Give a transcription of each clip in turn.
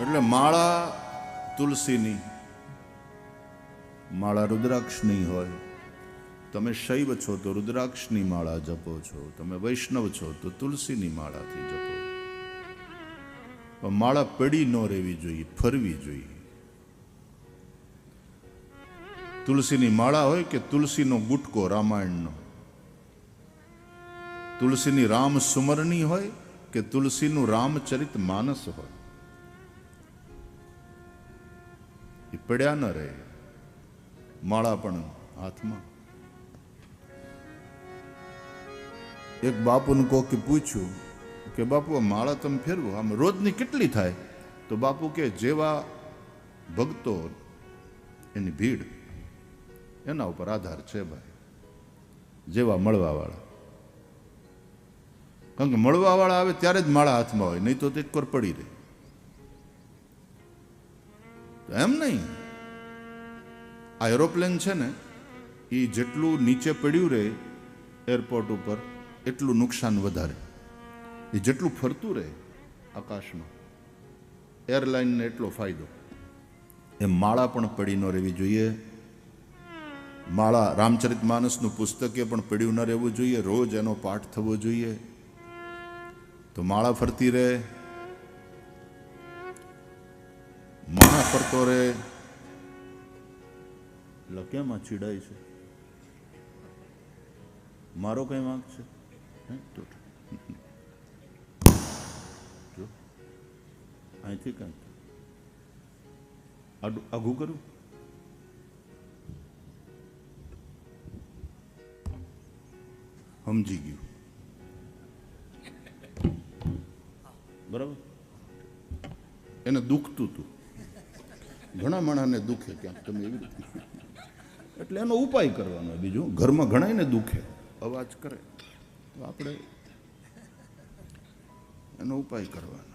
એટલે માળા તુલસીની, માળા રુદ્રાક્ષની હોય. તમે શૈવ છો તો રુદ્રાક્ષની માળા જપો છો. તમે વૈષ્ણવ છો તો તુલસીની માળાથી જપો. માળા પડી ન રહેવી જોઈએ, ફરવી જોઈએ. તુલસીની માળા હોય કે તુલસીનો ગુટકો રામાયણનો? તુલસીની રામ સુમરણી હોય કે તુલસીનું રામચરિત માનસ હોય? એ પડ્યા ન રહે. માળા પણ હાથમાં. એક બાપુને કોકે પૂછ્યું કે, બાપુ, આ માળા તમે ફેરવો? આમ રોજની કેટલી થાય? તો બાપુ કે, જેવા ભક્તો એની ભીડ. એના ઉપર આધાર છે ભાઈ. જેવા મળવાવાળા. કારણ કે મળવાવાળા આવે ત્યારે જ માળા હાથમાં હોય, નહીં તો તે કોર પડી રહે. એમ નહીં. આ એરોપ્લેન છે ને એ જેટલું નીચે પડ્યું રહે એરપોર્ટ ઉપર, એટલું નુકસાન વધારે. એ જેટલું ફરતું રહે આકાશમાં, એરલાઇનને એટલો ફાયદો. એ માળા પણ પડી ન રહેવી જોઈએ. માળા રામચરિત માનસનું પુસ્તકે પણ પડ્યું ન રહેવું જોઈએ. રોજ એનો પાઠ થવો જોઈએ. તો માળા ફરતી રહે માણા ફરતો રહે એટલે કેમ આ ચીડાય છે? મારો કઈ વાંક છે? અહીંથી કઈ આઘું કરું? સમજી ગયું. બરાબર? એને દુખતું હતું ઘણા માણાને દુખે ક્યાંક, તમે એવી રીતે. એટલે એનો ઉપાય કરવાનો બીજું. ઘરમાં ઘણાયને દુખે. અવાજ કરે. તો આપણે એનો ઉપાય કરવાનો.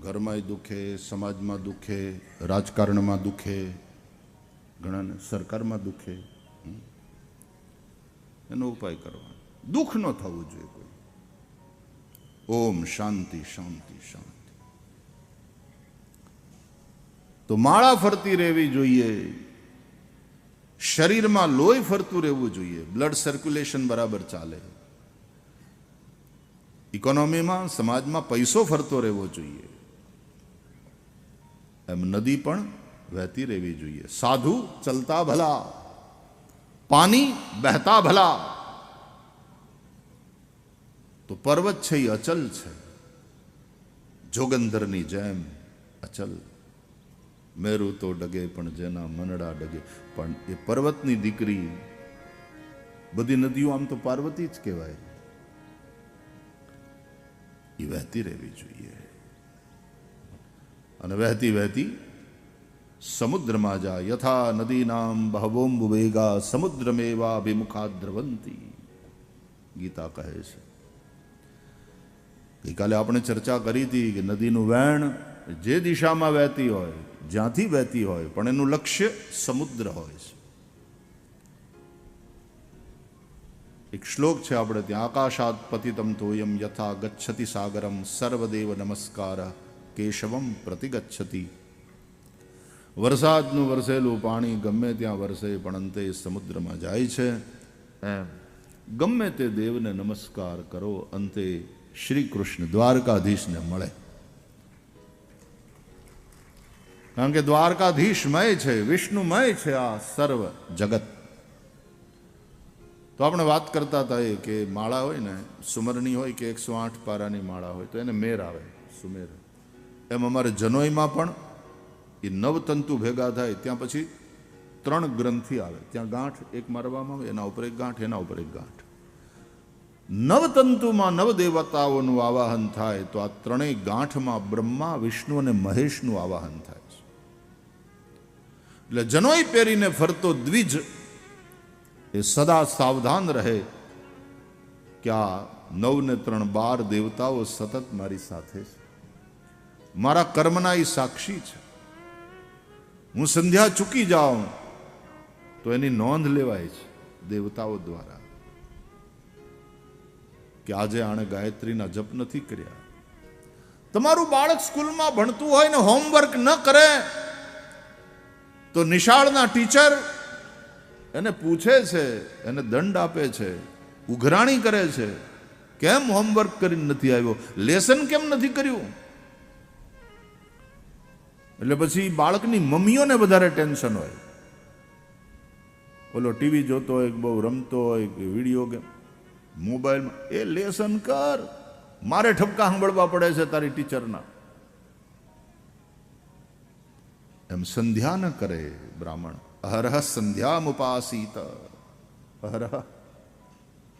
ઘરમાંય દુખે, સમાજમાં દુખે, રાજકારણમાં દુખે, ઘણાને સરકારમાં દુખે. એનો ઉપાય કરવાનો. દુઃખ ન થવું જોઈએ કોઈ. ઓમ શાંતિ શાંતિ શાંતિ તો માળા ફરતી રહેવી જોઈએ શરીરમાં લોહી ફરતું રહેવું જોઈએ બ્લડ સર્ક્યુલેશન બરાબર ચાલે ઇકોનોમીમાં સમાજમાં પૈસો ફરતો રહેવો જોઈએ એમ નદી પણ વહેતી રહેવી જોઈએ સાધુ ચલતા ભલા પાણી બહેતા ભલા તો પર્વત છે એ અચલ છે. જોગંધરની જેમ અચલ. મેરુ તો ડગે પણ જેના મનડા ડગે. પણ એ પર્વતની દીકરી, બધી નદીઓ આમ તો પાર્વતી જ કહેવાય. એ વહેતી રહેવી જોઈએ. અને વહેતી વહેતી સમુદ્રમાં જા યથા નદીનામ બહવોમ્બુ વેગા સમુદ્રમેવા અભિમુખા દ્રવંતી. ગીતા કહે છે. ગઈકાલે આપણે ચર્ચા કરી હતી કે નદીનું વહેણ જે દિશામાં વહેતી હોય જ્યાંથી વહેતી હોય પણ એનું લક્ષ્ય સમુદ્ર હોય છે. એક શ્લોક છે આપણે ત્યાં આકાશાત પતિતમ તોયમ યથા ગચ્છતિ સાગરમ સર્વદેવ નમસ્કાર કેશવમ પ્રતિગચ્છતિ. વરસાદનું વરસેલું પાણી ગમે ત્યાં વરસે પણ અંતે સમુદ્રમાં જાય છે. એમ. ગમે તે દેવને નમસ્કાર કરો અંતે શ્રી કૃષ્ણ દ્વારકાધીશને મળે. કારણ કે દ્વારકાધીશમય છે, વિષ્ણુમય છે આ સર્વ જગત. તો આપણે વાત કરતા હતા કે માળા હોય ને, સુમરની હોય કે એકસો આઠ પારાની માળા હોય, તો એને મેર આવે, સુમેર. એમ અમારે જનોઈમાં પણ એ નવતંતુ ભેગા થાય, ત્યાં પછી ત્રણ ગ્રંથિ આવે. ત્યાં ગાંઠ એક મારવામાં આવે, એના ઉપર એક ગાંઠ, એના ઉપર એક ગાંઠ. નવતંતુમાં નવ દેવતાઓનું આવાહન થાય તો આ ત્રણેય ગાંઠમાં બ્રહ્મા, વિષ્ણુ અને મહેશનું આવાહન થાય છે. એટલે જનોઈ પહેરીને ફરતો દ્વિજ એ સદા સાવધાન રહે કે આ નવ ને ત્રણ બાર દેવતાઓ સતત મારી સાથે છે. મારા કર્મના એ સાક્ષી છે. હું સંધ્યા ચૂકી જાઉં તો એની નોંધ લેવાય છે દેવતાઓ દ્વારા. કે આજે આણે ગાયત્રીના જપ નથી કર્યા. તમારું બાળક સ્કૂલમાં ભણતું હોય ને હોમવર્ક ન કરે, તો નિશાળના ટીચર એને પૂછે છે, એને દંડ આપે છે, ઉઘરાણી કરે છે, કેમ હોમવર્ક કરીને નથી આવ્યો? લેસન કેમ નથી કર્યું? એટલે પછી બાળકની મમ્મીઓને વધારે ટેન્શન હોય. ઓલો ટીવી જોતો હોય બહુ રમતો હોય વીડિયો ગેમ. મોબાઈલમાં, એ લેસન કર. મારે ઠપકા સાંભળવા પડે છે તારી ટીચરના. એમ સંધ્યા ન કરે બ્રાહ્મણ. અહરહ સંધ્યામ ઉપાસીત. અહરહ.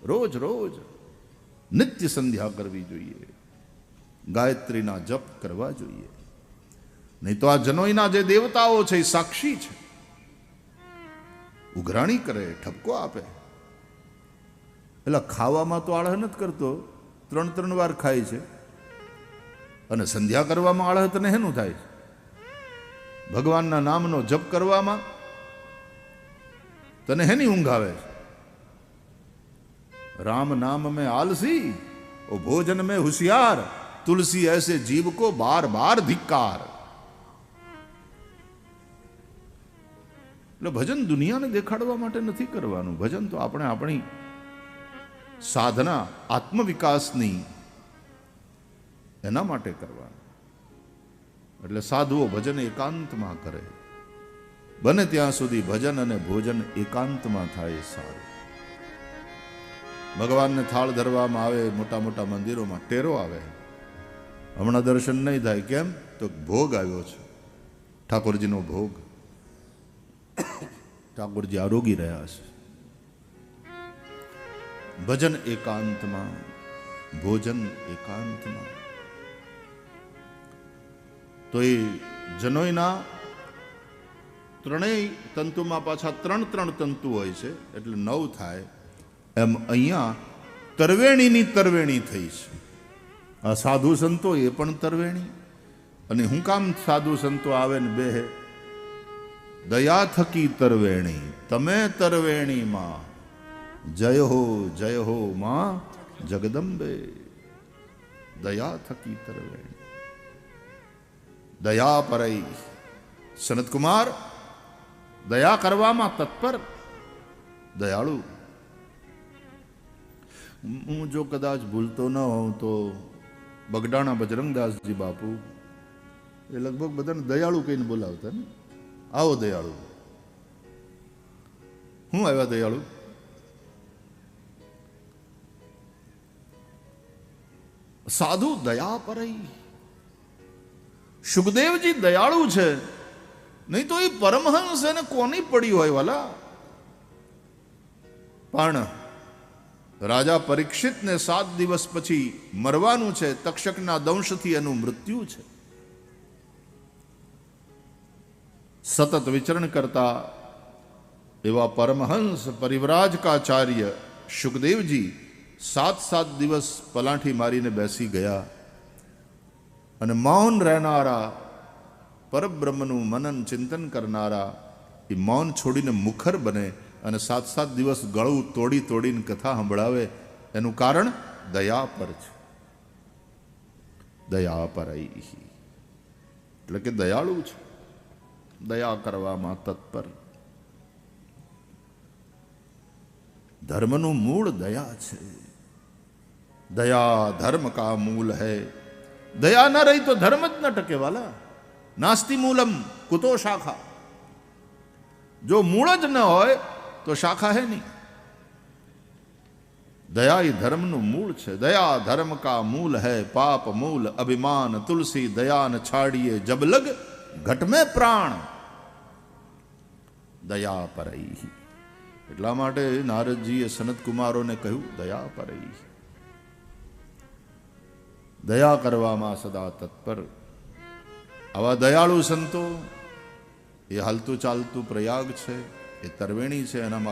રોજ રોજ નિત્ય સંધ્યા કરવી જોઈએ. ગાયત્રીના જપ કરવા જોઈએ. નહીં તો આ જનોઈના જે દેવતાઓ છે એ સાક્ષી છે. ઉઘરાણી કરે, ઠપકો આપે. એટલે ખાવામાં તો આળહ નથી કરતો. ત્રણ ત્રણ વાર ખાય છે. અને સંધ્યા કરવામાં આળહ તને હેનું થાય છે. ભગવાનના નામનો જપ કરવામાં તને હેની ઊંઘ આવે છે. રામ નામ મેં આલસી, ઓ ભોજન મેં હોશિયાર, તુલસી એસે જીવ કો બાર બાર ધિક્કાર. એટલે ભજન દુનિયાને દેખાડવા માટે નથી કરવાનું. ભજન તો આપણે આપણી સાધના આત્મવિકાસની એના માટે કરવાની. એટલે સાધુઓ ભજન એકાંતમાં કરે. બને ત્યાં સુધી ભજન અને ભોજન એકાંતમાં થાય સારું. ભગવાનને થાળ ધરવામાં આવે, મોટા મોટા મંદિરોમાં ટેરો આવે. હમણાં દર્શન નહીં થાય, કેમ? તો ભોગ આવ્યો છે. ઠાકોરજીનો ભોગ. ઠાકોરજી આરોગી રહ્યા છે. ભજન એકાંતમાં, ભોજન એકાંતમાં. તો એ જનોયના ત્રણેય તંતુમાં પાછા ત્રણ ત્રણ તંતુ હોય છે, એટલે નવ થાય. એમ અહીંયા તરવેણીની તરવેણી થઈ છે. આ સાધુ સંતો એ પણ તરવેણી. અને હું કામ સાધુ સંતો આવે ને બે દયા થકી તરવેણી, તમે તરવેણીમાં. જય હો જય હો માં જગદંબે. દયા થકી તરવેણી દયા પરઈ. સનતકુમાર, દયા કરવામાં તત્પર, દયાળુ. હું જો કદાચ ભૂલતો ન હોઉં તો બગડાણા બજરંગદાસજી બાપુ, એ લગભગ બધાને દયાળુ કહીને બોલાવતા ને. આવો દયાળુ. હું આવ્યા દયાળુ? સાધુ દયા પરઈ. સુખદેવજી દયાળુ છે. નહીં તો એ પરમહંસ એને કોની પડી હોય વાલા? પણ રાજા પરીક્ષિતને સાત દિવસ પછી મરવાનું છે, તક્ષકના દંશથી એનું મૃત્યુ છે. સતત વિચરણ કરતા એવા પરમહંસ પરિવ્રાજકાચાર્ય સુખદેવજી સાત સાત દિવસ પલાઠી મારીને બેસી ગયા અને મૌન રહેનારા, પરબ્રહ્મનું મનન ચિંતન કરનારા, એ મૌન છોડીને મુખર બને અને સાત સાત દિવસ ગળું તોડી તોડીને કથા સંભળાવે, એનું કારણ દયા પર છે. દયા પર એટલે કે દયાળુ છે. દયા કરવામાં તત્પર. ધર્મનું મૂળ દયા છે. દયા ધર્મ કા મૂલ હૈ? દયા ન રહી તો ધર્મ જ ન ટકે વાલા. નાસ્તિ મૂલમ કુતો શાખા. જો મૂળ જ ન હોય તો શાખા હે નહીં. દયા એ ધર્મનું મૂળ છે. દયા ધર્મ કા મૂલ હૈ? પાપ મૂલ, અભિમાન, તુલસી, દયાન છાડીએ જબલગ ઘટમે પ્રાણ. દયા પરઈ એટલા માટે નારદજીએ સનત કુમારોને કહ્યું, દયા પરઈ દયા કરવામાં સદા તત્પર. આવા દયાળુ સંતો, એ હાલતું ચાલતું પ્રયાગ છે, એ તરવેણી છે, એનામાં